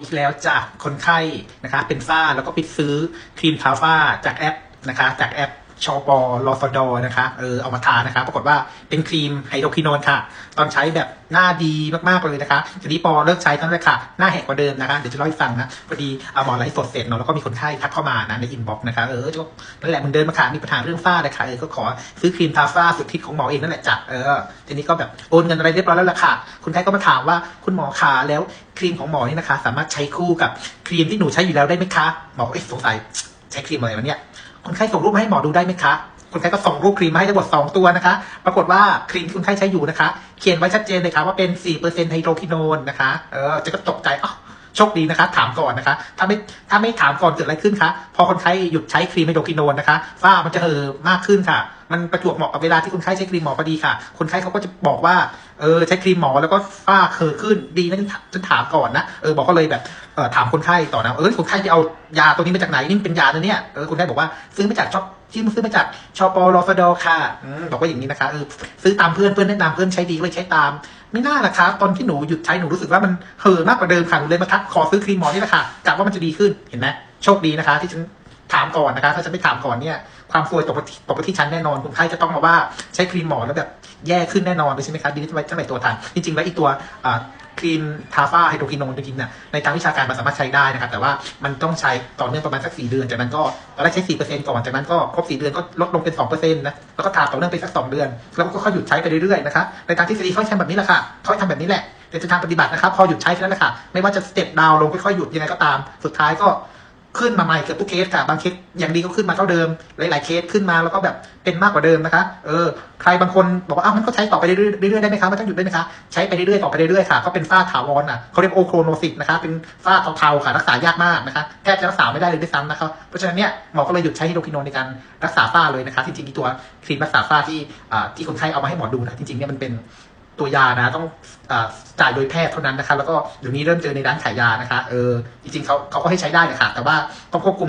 อีกแล้วจากคนไข้นะคะเป็นฝ้าแล้วก็ไปซื้อครีมทาฝ้าจากแอปนะคะจากแอป ชอปอลอฟดอนะคะเออเอามาทานะคะ ปรากฏว่าเป็นครีมไฮโดรคินอนค่ะ ตอนใช้แบบหน้าดีมากๆเลยนะคะทีนี้ปอเลิกใช้ทั้งเลยค่ะ หน้าแหกกว่าเดิมนะคะ เดี๋ยวจะเล่าให้ฟังนะ พอดีเอาหมอไลฟ์สดเสร็จเนาะแล้วก็มีคนไข้ทักเข้ามานะในอินบ็อกซ์นะคะ เออนั่นแหละมันเดินมาค่ะมีปัญหาเรื่องฝ้าเลยค่ะเออก็ขอซื้อครีมทาฝ้าสุดทิศของหมอเองนั่นแหละจ้ะเออทีนี้ก็แบบโอนเงินอะไรเรียบร้อยแล้วล่ะค่ะคนไข้ก็มาถามว่าคุณหมอขาแล้วครีมของหมอนี่นะคะ สามารถใช้คู่กับครีมที่หนูใช้อยู่แล้วได้ไหมคะหมอเอ๊ะสงสัยใช้ครีมอะไรวะเนี่ย คนไข้ส่งรูปมาให้หมอดูได้ไหมคะคนไข้ก็ส่งรูปครีมมาให้ทั้งหมด2ตัวนะคะ ปรากฏว่าครีมที่คนไข้ใช้อยู่นะคะ เขียนไว้ชัดเจนเลยค่ะว่าเป็น 4%ไฮโดรคินอนนะคะ เออจะก็ตกใจอ๋อโชคดีนะคะ ถามก่อนนะคะ ถ้าไม่ถ้าไม่ถามก่อนเกิดอะไรขึ้นคะ พอคนไข้หยุดใช้ครีมไฮโดรคินอนนะคะฝ้ามันจะเออมากขึ้นค่ะ มันประจวบเหมาะกับเวลาที่คนไข้ใช้ครีมหมอพอดีค่ะ คนไข้เขาก็จะบอกว่าเออใช้ครีมหมอแล้วก็ฝ้าเคอขึ้นดีนะฉันถามก่อนนะเออบอกก็เลยแบบเออถามคนไข้ต่อนะเออคนไข้จะเอายาตัวนี้มาจากไหนนี่เป็นยานะเนี่ยเออคนไข้บอกว่าซื้อมาจากช็อปที่ซื้อมาจากชอปอลอฟดอค่ะอบอกว่าอย่างนี้นะคะเออซื้อตามเพื่อนเพื่อนแนะนำเพื่อนใช้ดีก็เลยใช้ตาม ไม่น่าละคะตอนที่หนูหยุดใช้หนูรู้สึกว่ามันเห่อมากกว่าเดิมค่ะหนูเลยมาทักขอซื้อครีมหมอนี่แหละค่ะกะว่ามันจะดีขึ้นเห็นไหมโชคดีนะคะ ที่ฉัน ถามก่อนนะคะ ถ้าฉันไม่ถามก่อนเนี่ย ความซวยตกไปตกไปที่ฉันแน่นอนคนไข้จะต้องมาว่าใช้ครีมหมอแล้วแบบแย่ขึ้นแน่นอนเลยใช่ไหมคะดีที่ไว้จะไปตัวทันจริงๆแล้วอีตัวครีมทาฝ้าไฮโดรคินอนจริงๆเนี่ยในทางวิชาการมันสามารถใช้ได้นะครับแต่ว่ามันต้องใช้ต่อเนื่องประมาณสักสี่เดือน จากนั้นก็ตอนแรกใช้สี่เปอร์เซ็นต์ก่อนจากนั้นก็ครบสี่เดือนก็ลดลงเป็นสองเปอร์เซ็นต์นะแล้วก็ทาต่อเนื่องไปสักสองเดือน แล้วก็ค่อยหยุดใช้ไปเรื่อยๆนะคะในทางทฤษฎีเขาใช้แบบนี้แหละค่ะเขาทำแบบนี้แหละแต่จะทางปฏิบัตินะครับพอหยุดใช้แค่นั้นแหละค่ะไม่ว่าจะสเต็ปดาวลงค่อยๆหยุดยังไงก็ตามสุดท้ายก็ ขึ้นมาใหม่เกือบทุกเคสค่ะ บางเคสอย่างดีก็ขึ้นมาเท่าเดิม หลาย ๆ เคสขึ้นมาแล้วก็แบบเป็นมากกว่าเดิมนะคะ เออ ใครบางคนบอกว่าอ้าวมันก็ใช้ต่อไปเรื่อยๆได้ไหมคะไม่ต้องหยุดได้ไหมคะใช้ไปเรื่อยๆต่อไปเรื่อยๆค่ะก็เป็นฝ้าถาวรอะเขาเรียกโอโครโนซิสนะคะ เป็นฝ้าเทาๆค่ะรักษายากมากนะคะแทบจะรักษาไม่ได้เลยด้วยซ้ำนะคะเพราะฉะนั้นเนี่ยหมอก็เลยหยุดใช้ฮิโดคินอนในการรักษาฝ้าเลยนะคะจริงๆที่ตัวครีมรักษาฝ้าที่ที่คนไข้เอามาให้หมอดูนะจริงๆเนี่ยมันเป็น ตัวยานะ ต้องอจ่ายโดยแพทย์เท่านั้นนะคะ แล้วก็เดี๋ยวนี้เริ่มเจอในร้านขายยานะคะเออจริงๆเขาเขาก็ให้ใช้ได้นะคะแต่ว่าต้องควบคุม